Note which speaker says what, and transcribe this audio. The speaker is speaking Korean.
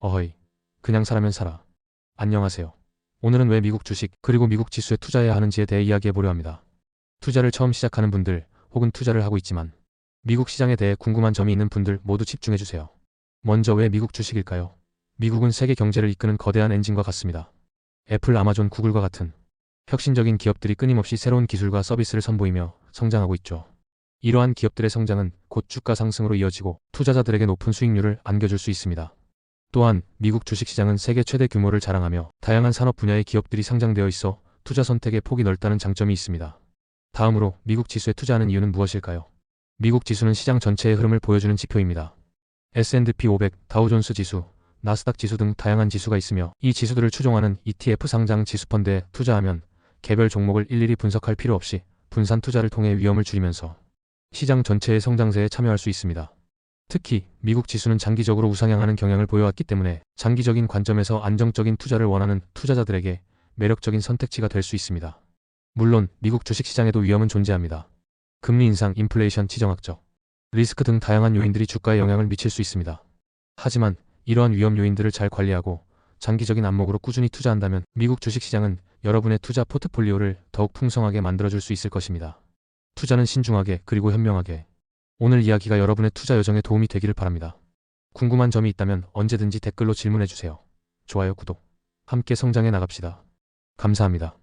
Speaker 1: 어허이. 그냥 사라면 살아. 안녕하세요. 오늘은 왜 미국 주식 그리고 미국 지수에 투자해야 하는지에 대해 이야기해 보려 합니다. 투자를 처음 시작하는 분들 혹은 투자를 하고 있지만 미국 시장에 대해 궁금한 점이 있는 분들 모두 집중해 주세요. 먼저 왜 미국 주식일까요? 미국은 세계 경제를 이끄는 거대한 엔진과 같습니다. 애플, 아마존, 구글과 같은 혁신적인 기업들이 끊임없이 새로운 기술과 서비스를 선보이며 성장하고 있죠. 이러한 기업들의 성장은 곧 주가 상승으로 이어지고 투자자들에게 높은 수익률을 안겨줄 수 있습니다. 또한 미국 주식시장은 세계 최대 규모를 자랑하며 다양한 산업 분야의 기업들이 상장되어 있어 투자 선택의 폭이 넓다는 장점이 있습니다. 다음으로 미국 지수에 투자하는 이유는 무엇일까요? 미국 지수는 시장 전체의 흐름을 보여주는 지표입니다. S&P 500, 다우존스 지수, 나스닥 지수 등 다양한 지수가 있으며 이 지수들을 추종하는 ETF 상장 지수 펀드에 투자하면 개별 종목을 일일이 분석할 필요 없이 분산 투자를 통해 위험을 줄이면서 시장 전체의 성장세에 참여할 수 있습니다. 특히 미국 지수는 장기적으로 우상향하는 경향을 보여왔기 때문에 장기적인 관점에서 안정적인 투자를 원하는 투자자들에게 매력적인 선택지가 될 수 있습니다. 물론 미국 주식시장에도 위험은 존재합니다. 금리 인상, 인플레이션, 지정학적, 리스크 등 다양한 요인들이 주가에 영향을 미칠 수 있습니다. 하지만 이러한 위험 요인들을 잘 관리하고 장기적인 안목으로 꾸준히 투자한다면 미국 주식시장은 여러분의 투자 포트폴리오를 더욱 풍성하게 만들어줄 수 있을 것입니다. 투자는 신중하게 그리고 현명하게. 오늘 이야기가 여러분의 투자 여정에 도움이 되기를 바랍니다. 궁금한 점이 있다면 언제든지 댓글로 질문해 주세요. 좋아요, 구독. 함께 성장해 나갑시다. 감사합니다.